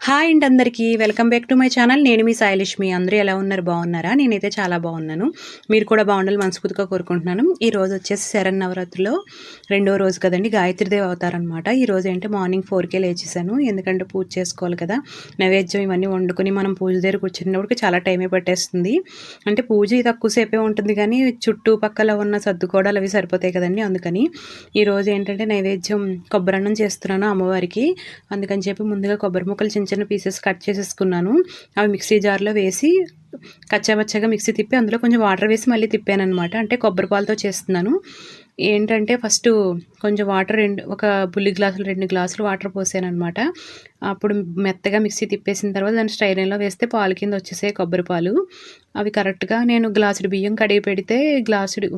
Hi and అందరికీ. Welcome back to my channel. నేను మీ సాయిలక్ష్మి. అందరూ ఎలా ఉన్నారు? బాగున్నారా? నేనైతే చాలా బాగున్నాను. మీరు కూడా బాగుండాలి మనస్ఫూర్తిగా కోరుకుంటున్నాను. ఈ రోజు వచ్చేసి శరణ్ నవరాత్రిలో రెండో రోజు కదండి. గాయత్రిదేవి అవుతారనమాట ఈ రోజు ఏంటంటే మార్నింగ్ ఫోర్కే లేచేసాను ఎందుకంటే పూజ చేసుకోవాలి కదా. నైవేద్యం ఇవన్నీ వండుకొని మనం పూజ దగ్గర కూర్చున్నప్పుడు చాలా టైమే పట్టేస్తుంది. అంటే పూజ తక్కువసేపే ఉంటుంది కానీ చుట్టుపక్కల ఉన్న సర్దుకోవడాలు అవి సరిపోతాయి కదండి అందుకని. ఈరోజు ఏంటంటే నైవేద్యం కొబ్బరన్నం చేస్తున్నాను అమ్మవారికి. అందుకని చెప్పి ముందుగా కొబ్బరి ముక్కలు చిన్న పీసెస్ కట్ చేసేసుకున్నాను. అవి మిక్సీ జార్లో వేసి కచ్చాబచ్చగా మిక్సీ తిప్పి అందులో కొంచెం వాటర్ వేసి మళ్ళీ తిప్పాను అనమాట అంటే కొబ్బరి పాలతో చేస్తున్నాను. ఏంటంటే ఫస్ట్ కొంచెం వాటర్ రెండు ఒక బుల్లి గ్లాసులు రెండు గ్లాసులు వాటర్ పోసాను అనమాట అప్పుడు మెత్తగా మిక్సీ తిప్పేసిన తర్వాత దాన్ని స్టైలైన్లో వేస్తే పాలు కింద వచ్చేసాయి కొబ్బరి పాలు. అవి కరెక్ట్గా నేను గ్లాసుడు బియ్యం కడిగి పెడితే గ్లాసుడు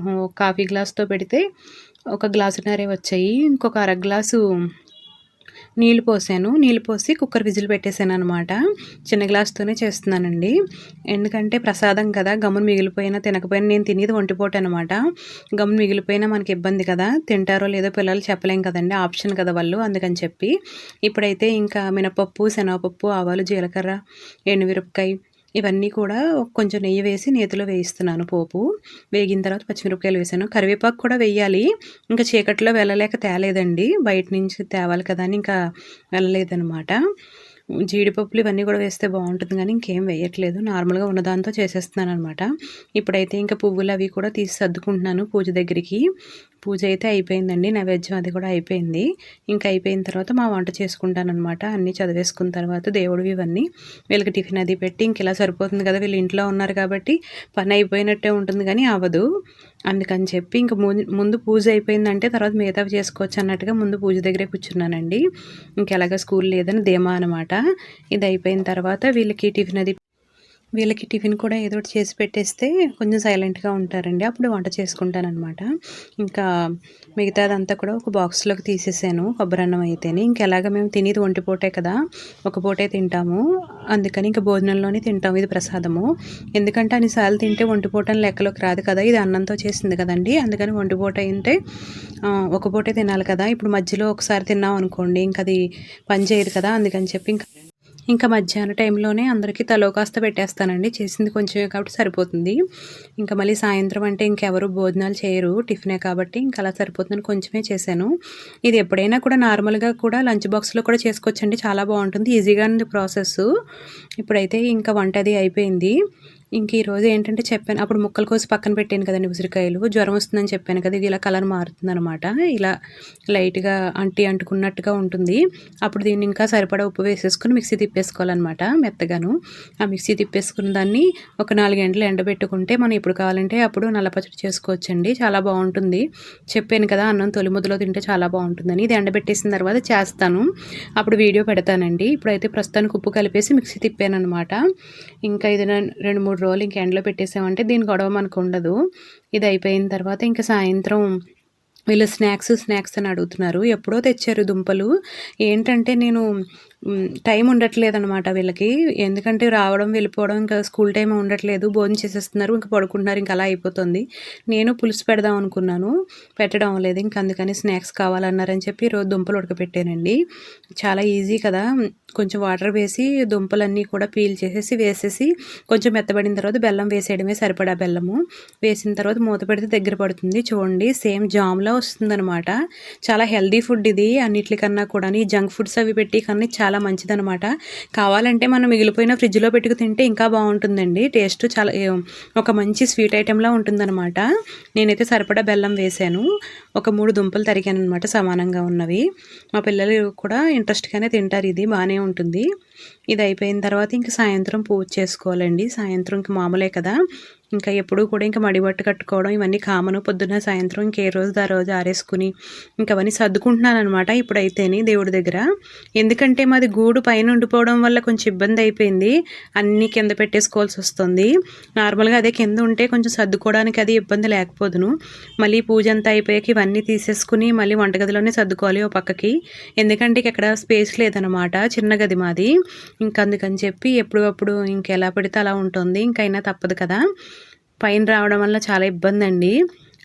కాఫీ గ్లాస్తో పెడితే ఒక గ్లాసున్నరే వచ్చాయి. ఇంకొక అర గ్లాసు నీళ్ళు పోసాను. నీళ్ళు పోసి కుక్కర్ విజిల్ పెట్టేశాను అనమాట చిన్న గ్లాస్తోనే చేస్తున్నానండి. ఎందుకంటే ప్రసాదం కదా గమ్మును మిగిలిపోయినా తినకపోయినా నేను తినేది వంటిపోటు అనమాట గమ్మును మిగిలిపోయినా మనకి ఇబ్బంది కదా తింటారో లేదో పిల్లలు చెప్పలేం కదండి ఆప్షన్ కదా వాళ్ళు అందుకని చెప్పి. ఇప్పుడైతే ఇంకా మినపప్పు శనగపప్పు ఆవాలు జీలకర్ర ఎండుమిరపకాయ ఇవన్నీ కూడా కొంచెం నెయ్యి వేసి నేతిలో వేయిస్తున్నాను పోపు. వేగిన తర్వాత పచ్చిమిరపకాయలు వేసాను. కరివేపాకు కూడా వేయాలి. ఇంకా చీకట్లో వెళ్ళలేక తేలేదండి. బయట నుంచి తేవాలి కదా అని ఇంకా వెళ్ళలేదనమాట జీడిపప్పులు ఇవన్నీ కూడా వేస్తే బాగుంటుంది కానీ ఇంకేం వేయట్లేదు. నార్మల్గా ఉన్నదాంతో చేసేస్తున్నాను అనమాట ఇప్పుడైతే ఇంకా పువ్వులు అవి కూడా తీసి సర్దుకుంటున్నాను పూజ దగ్గరికి. పూజ అయితే అయిపోయిందండి. నైవేద్యం అది కూడా అయిపోయింది. ఇంకా అయిపోయిన తర్వాత మా వంట చేసుకుంటాను అనమాట అన్నీ చదివేసుకున్న తర్వాత దేవుడు ఇవన్నీ. వీళ్ళకి టిఫిన్ అది పెట్టి ఇంక ఇలా సరిపోతుంది కదా వీళ్ళు ఇంట్లో ఉన్నారు కాబట్టి పని అయిపోయినట్టే ఉంటుంది కానీ అవ్వదు. అందుకని చెప్పి ఇంక ముందు పూజ అయిపోయిందంటే తర్వాత మిగతావి చేసుకోవచ్చు అన్నట్టుగా ముందు పూజ దగ్గరే కూర్చున్నానండి. ఇంకెలాగ స్కూల్ లేదని ధీమా అనమాట ఇది అయిపోయిన తర్వాత వీళ్ళకి టిఫిన్ అది వీళ్ళకి టిఫిన్ కూడా ఏదో ఒకటి చేసి పెట్టేస్తే కొంచెం సైలెంట్గా ఉంటారండి. అప్పుడు వంట చేసుకుంటానమాట ఇంకా మిగతాదంతా కూడా ఒక బాక్స్లోకి తీసేసాను కొబ్బరి అన్నం అయితేనే ఇంకెలాగ మేము తినేది ఒంటి పూటే కదా ఒక పూటే తింటాము. అందుకని ఇంకా భోజనంలోనే తింటాము. ఇది ప్రసాదము. ఎందుకంటే అన్నిసార్లు తింటే ఒంటిపూట లెక్కలోకి రాదు కదా. ఇది అన్నంతో చేసింది కదండి. అందుకని ఒంటిపూట అయితే ఒక పూటే తినాలి కదా. ఇప్పుడు మధ్యలో ఒకసారి తిన్నాం అనుకోండి ఇంకా అది పని చేయదు కదా. అందుకని చెప్పి ఇంకా ఇంకా మధ్యాహ్నం టైంలోనే అందరికీ తలో కాస్త పెట్టేస్తానండి. చేసింది కొంచెం కాబట్టి సరిపోతుంది. ఇంకా మళ్ళీ సాయంత్రం అంటే ఇంకెవరు భోజనాలు చేయరు. టిఫినే కాబట్టి ఇంకా అలా సరిపోతుందని కొంచెమే చేశాను. ఇది ఎప్పుడైనా కూడా నార్మల్గా కూడా లంచ్ బాక్స్లో కూడా చేసుకోవచ్చండి. చాలా బాగుంటుంది. ఈజీగా ఉంది ప్రాసెస్ ఇప్పుడైతే ఇంకా వంట అది అయిపోయింది. ఇంక ఈరోజు ఏంటంటే చెప్పాను అప్పుడు ముక్కలు కోసి పక్కన పెట్టాను కదండి ఉసిరికాయలు. జ్వరం వస్తుందని చెప్పాను కదా ఇది ఇలా కలర్ మారుతుంది అనమాట ఇలా లైట్గా అంటి అంటుకున్నట్టుగా ఉంటుంది. అప్పుడు దీన్ని ఇంకా సరిపడా ఉప్పు వేసేసుకుని మిక్సీ తిప్పేసుకోవాలన్నమాట మెత్తగాను. ఆ మిక్సీ తిప్పేసుకున్న దాన్ని ఒక నాలుగు గంటలు ఎండబెట్టుకుంటే మనం ఎప్పుడు కావాలంటే అప్పుడు నల్లపచ్చడి చేసుకోవచ్చండి. చాలా బాగుంటుంది. చెప్పాను కదా అన్నం తొలిముద్దులో తింటే చాలా బాగుంటుందని. ఇది ఎండబెట్టేసిన తర్వాత చేస్తాను. అప్పుడు వీడియో పెడతానండి. ఇప్పుడైతే ప్రస్తుతానికి ఉప్పు కలిపేసి మిక్సీ తిప్పాను అనమాట ఇంకా ఇది రెండు మూడు రోజులు ఇంక ఎండలో పెట్టేసామంటే దీని గొడవ మనకు ఉండదు. ఇది అయిపోయిన తర్వాత ఇంకా సాయంత్రం వీళ్ళు స్నాక్స్ స్నాక్స్ అని అడుగుతున్నారు. ఎప్పుడో తెచ్చారు దుంపలు. ఏంటంటే నేను టైం ఉండట్లేదు అనమాట వీళ్ళకి. ఎందుకంటే రావడం వెళ్ళిపోవడం ఇంకా స్కూల్ టైం ఉండట్లేదు. భోజనం చేసేస్తున్నారు ఇంకా పడుకుంటున్నారు ఇంకా అలా అయిపోతుంది. నేను పులుసు పెడదాం అనుకున్నాను. పెట్టడం లేదు ఇంకా అందుకని స్నాక్స్ కావాలన్నారని చెప్పి రోజు దుంపలు ఉడకపెట్టానండి. చాలా ఈజీ కదా. కొంచెం వాటర్ వేసి దుంపలన్నీ కూడా పీల్ చేసేసి వేసేసి కొంచెం మెత్తబడిన తర్వాత బెల్లం వేసేయడమే సరిపడా బెల్లము. వేసిన తర్వాత మూత పెడితే దగ్గర పడుతుంది. చూడండి సేమ్ జామ్లా వస్తుందనమాట చాలా హెల్దీ ఫుడ్ ఇది. అన్నిటికన్నా కూడా జంక్ ఫుడ్స్ అవి పెట్టి కన్నా చాలా చాలా మంచిదనమాట కావాలంటే మనం మిగిలిపోయిన ఫ్రిడ్జ్లో పెట్టుకు తింటే ఇంకా బాగుంటుందండి. టేస్ట్ చాలా ఒక మంచి స్వీట్ ఐటెంలా ఉంటుందన్నమాట. నేనైతే సరిపడా బెల్లం వేసాను. ఒక మూడు దుంపలు తరిగాను అనమాట సమానంగా ఉన్నవి. మా పిల్లలు కూడా ఇంట్రెస్ట్గానే తింటారు. ఇది బాగానే ఉంటుంది. ఇది అయిపోయిన తర్వాత ఇంక సాయంత్రం పూజ చేసుకోవాలండి. సాయంత్రం ఇంక మామూలే కదా. ఇంకా ఎప్పుడూ కూడా ఇంకా మడిబట్టు కట్టుకోవడం ఇవన్నీ కామను. పొద్దున్న సాయంత్రం ఇంకే రోజు ఆ రోజు ఆరేసుకుని ఇంకా అవన్నీ సర్దుకుంటున్నాను అనమాట ఇప్పుడైతేని దేవుడి దగ్గర. ఎందుకంటే మాది గూడు పైన ఉండిపోవడం వల్ల కొంచెం ఇబ్బంది అయిపోయింది. అన్నీ కింద పెట్టేసుకోవాల్సి వస్తుంది. నార్మల్గా అదే కింద ఉంటే కొంచెం సర్దుకోవడానికి అది ఇబ్బంది లేకపోదును. మళ్ళీ పూజ అంతా అయిపోయాక ఇవన్నీ తీసేసుకుని మళ్ళీ వంటగదిలోనే సర్దుకోవాలి ఓ పక్కకి. ఎందుకంటే ఇక్కడ స్పేస్ లేదనమాట చిన్న గది మాది. ఇంకా అందుకని చెప్పి ఎప్పుడప్పుడు ఇంకెలా పెడితే అలా ఉంటుంది. ఇంకైనా తప్పదు కదా. పైన రావడం వల్ల చాలా ఇబ్బంది అండి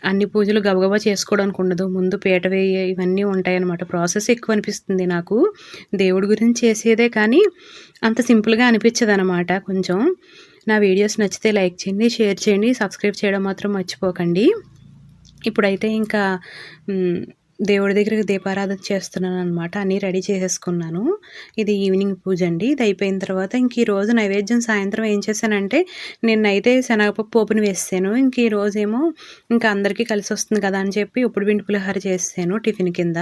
అన్ని పూజలు గబగబా చేసుకోవడానికి ఉండదు. ముందు పీట వేయ ఇవన్నీ ఉంటాయన్నమాట. ప్రాసెస్ ఎక్కువ అనిపిస్తుంది నాకు. దేవుడి గురించి చేసేదే కానీ అంత సింపుల్గా అనిపించదు అనమాట కొంచెం. నా వీడియోస్ నచ్చితే లైక్ చేయండి షేర్ చేయండి సబ్స్క్రైబ్ చేయడం మాత్రం మర్చిపోకండి. ఇప్పుడైతే ఇంకా దేవుడి దగ్గర దీపారాధన చేస్తున్నాను అనమాట అన్నీ రెడీ చేసేసుకున్నాను. ఇది ఈవినింగ్ పూజ అండి. ఇది అయిపోయిన తర్వాత ఇంక ఈ రోజు నైవేద్యం సాయంత్రం ఏం చేశానంటే నిన్నైతే శనగపప్పు ఓపెన్ వేసాను ఇంక ఈ రోజేమో ఇంకా అందరికీ కలిసి వస్తుంది కదా అని చెప్పి ఉప్పుడు పిండి పులిహోర చేసాను టిఫిన్ కింద.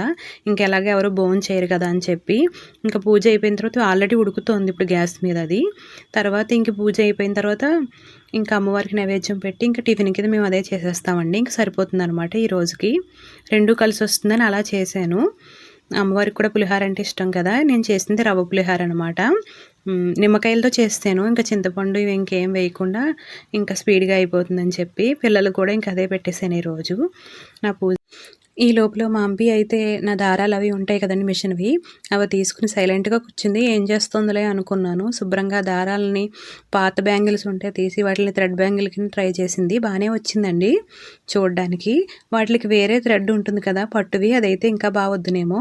ఇంకెలాగే ఎవరు బోన్ చేయరు కదా అని చెప్పి ఇంకా పూజ అయిపోయిన తర్వాత ఆల్రెడీ ఉడుకుతోంది ఇప్పుడు గ్యాస్ మీద అది. తర్వాత ఇంక పూజ అయిపోయిన తర్వాత ఇంకా అమ్మవారికి నైవేద్యం పెట్టి ఇంకా టిఫిన్ కింద మేము అదే చేసేస్తామండి. ఇంకా సరిపోతుంది అనమాట ఈ రోజుకి. రెండు కలిసి వస్తుందని అలా చేశాను. అమ్మవారికి కూడా పులిహార అంటే ఇష్టం కదా నేను చేసింది రవ్వ పులిహార అనమాట నిమ్మకాయలతో చేస్తాను ఇంకా చింతపండు ఇవి ఇంకేం వేయకుండా ఇంకా స్పీడ్గా అయిపోతుందని చెప్పి పిల్లలు కూడా ఇంకా అదే పెట్టేశాను ఈరోజు. నా పూజ ఈ లోపల మా అంబి అయితే నా దారాలు అవి ఉంటాయి కదండి మిషన్వి అవి తీసుకుని సైలెంట్గా కూర్చుంది. ఏం చేస్తుందిలే అనుకున్నాను. శుభ్రంగా దారాలని పాత బ్యాంగిల్స్ ఉంటే తీసి వాటిని థ్రెడ్ బ్యాంగిల్ కింద ట్రై చేసింది. బాగానే వచ్చిందండి చూడడానికి. వాటికి వేరే థ్రెడ్ ఉంటుంది కదా పట్టువి అదైతే ఇంకా బాగొద్దునేమో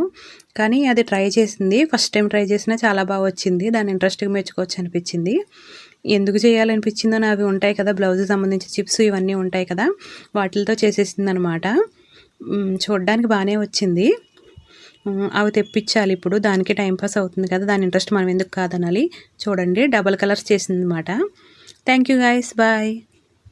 కానీ అది ట్రై చేసింది. ఫస్ట్ టైం ట్రై చేసినా చాలా బాగా వచ్చింది. దాని ఇంట్రెస్ట్గా మెచ్చుకోవచ్చు అనిపించింది. ఎందుకు చేయాలనిపించిందో అవి ఉంటాయి కదా బ్లౌజ్ సంబంధించి చిప్స్ ఇవన్నీ ఉంటాయి కదా వాటితో చేసేసింది అనమాట చూడడానికి బాగానే వచ్చింది. అవి తెప్పించాలి ఇప్పుడు. దానికి టైంపాస్ అవుతుంది కదా. దాని ఇంట్రెస్ట్ మనం ఎందుకు కాదనాలి? చూడండి. డబల్ కలర్స్ చేసింది అనమాట థ్యాంక్ యూ గాయస్. బాయ్.